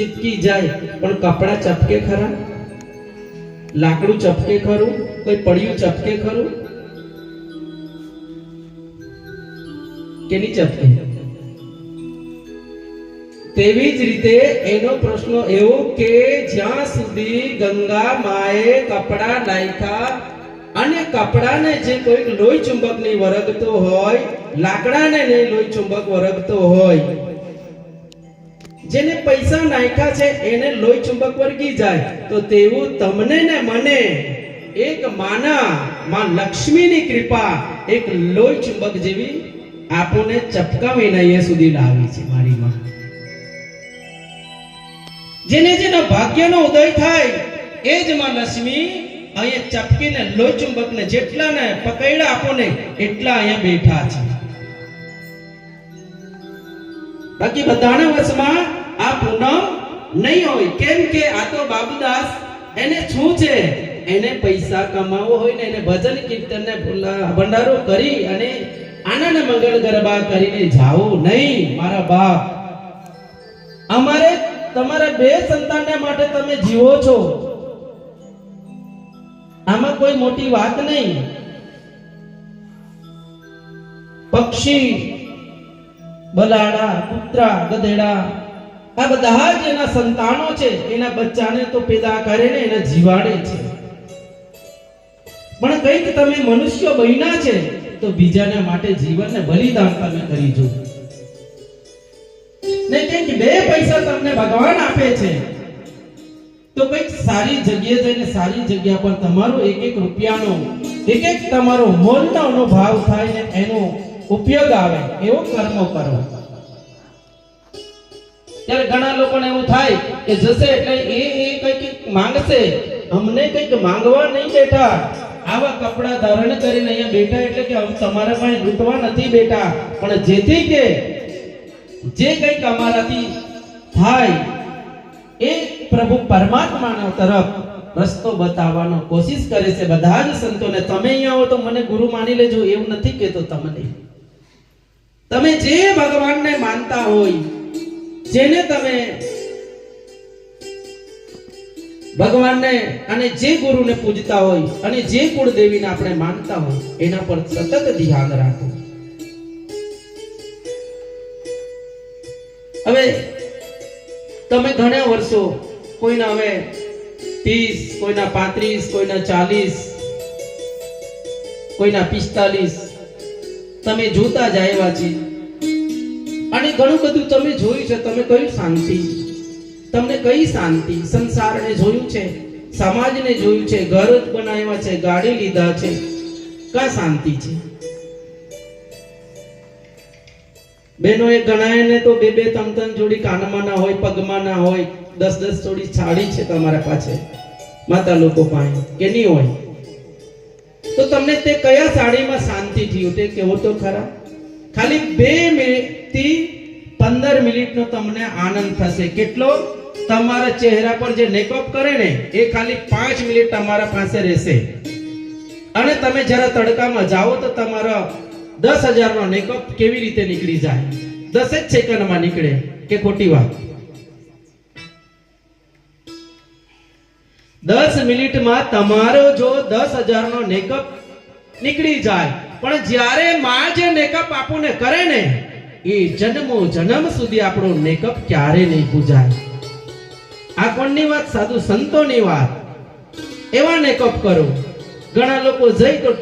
ચીપકી જાય, પણ કપડા ચપકે ખરા? લાકડું ચપકે ખરું? કોઈ પડ્યું ચપકે ખરું? કે નહીં ચપકે? તેવી જ રીતે એનો પ્રશ્ન એવો કે જ્યાં સુધી ગંગા માએ કપડા નાખ્યા અને કપડાને જે કોઈક લોહી ચુંબકની વરગતો હોય, લાકડાને ને લોહી ચુંબક વરગતો હોય જેને પૈસા નાખ્યા છે, એને લોહી ચુંબક વર્ગી જાય. તો તેવું તમને ને મને. એક માના, માં લક્ષ્મીની કૃપા, એક લોહી ચુંબક જેવી આપણને ચપકાવીને અહીંયા સુધી લાવી છે મારી માં. જેને જેના ભાગ્યનો ઉદય થાય, એ જ માં લક્ષ્મી અહીંયા ચપકીને લોહી ચુંબકને જેટલાને પકડ્યા આપોને, એટલા અહીંયા બેઠા છે. બાકી બધાના વશમાં આ પૂનમ નહીં હોય. કેમ કે આ તો બાબુદાસ એને શું છે? એને પૈસા કમાવો હોય ને એને ભજન કીર્તન ને ભંડારો કરી અને આનંદ મંગળ ગરબા કરીને જાઓ નહીં, મારા બાપ. અમારે તમારા બે સંતાનને માટે તમે જીવો છો. આમાં કોઈ મોટી વાત નહીં. પક્ષી, બલાડા, કૂતરા, ગધેડા આ બધા જ એના સંતાનો છે. એના બચ્ચાને તો પેદા કરે ને એને જીવાડે છે. પણ કંઈક તમે મનુષ્ય બન્યા છે, તો બીજાના માટે જીવનને બલિદાન તમે કરી જો ને કંઈક બે પૈસા તમને ભગવાન આપે છે. તો કંઈક સારી જગ્યાએ જઈને સારી જગ્યા પર તમારો એક એક રૂપિયાનો, એક એક તમારો મોલનો ભાવ થાય ને એનો ઉપયોગ આવે, એવો કર્મ કરો. ત્યારે ઘણા લોકોને એવું થાય કે જશે એટલે એ એ કંઈક માંગશે. અમને કંઈક માંગવા નહીં બેઠા. આવા કપડા ધારણ કરીને અહીંયા બેઠા એટલે કે અમે તમારા પાસે લૂંટવા નથી બેઠા. પણ જેથી કે જે કંઈક અમારાથી થાય, એ પ્રભુ પરમાત્માના તરફ રસ્તો બતાવવાનો કોશિશ કરે છે બધા જ સંતોને. તમે અહીંયા હો તો મને ગુરુ માની લેજો, એવું નથી કહેતો તમને. તમે જે ભગવાનને માનતા હોય જેને તમે ભગવાનને અને જે ગુરુને પૂજતા હોય અને જે કુળદેવીને આપણે માનતા હોય, એના પર સતત ધ્યાન રાખો. હવે તમે ઘણા વર્ષો કોઈના હવે ત્રીસ, કોઈના પાંત્રીસ, કોઈના ચાલીસ, કોઈના પિસ્તાલીસ, તમે જોતા જ આવ્યા છે અને ઘણું બધું તમે જોયું છે, તમે કયું શાંતિ? તમને કઈ શાંતિ? સંસારને જોયું છે, સમાજને જોયું છે, ઘર જ બનાવ્યા છે, ગાડી લીધા છે. કા શાંતિ છે? બેનો એ ગણાયને તો બે બે ત્રણ ત્રણ જોડી કાનમાં ના હોય, પગમાં ના હોય, દસ દસ જોડી સાડી છે તમારા પાસે, માતા લોકો પાસે, કે નહીં હોય? તો તમને તે કયા સાડીમાં શાંતિ થયું? તે કેવો તો ખરા. ખાલી બે મિનિટ થી પંદર મિનિટનો તમને આનંદ થશે. કેટલો? તમારા ચહેરા પર જે મેકઅપ કરે ને, એ ખાલી પાંચ મિનિટ તમારા પાસે રહેશે. અને તમે જરા તડકામાં જાઓ તો તમારા દસ હજારનો મેકઅપ કેવી રીતે નીકળી જાય? દસ જ સેકન્ડમાં નીકળે. કે ખોટી વાત? દસ મિનિટમાં તમારો જો દસ હજારનો મેકઅપ નીકળી જાય. પણ જ્યારે માં જે મેકઅપ આપણને કરે ને એ જન્મો જન્મ સુધી આપણો મેકઅપ ક્યારે નહીં પૂજાય? આ કોણની વાત? સાધુ સંતોની વાત. એવા મેકઅપ કરો. ઘણા લોકો જઈ તો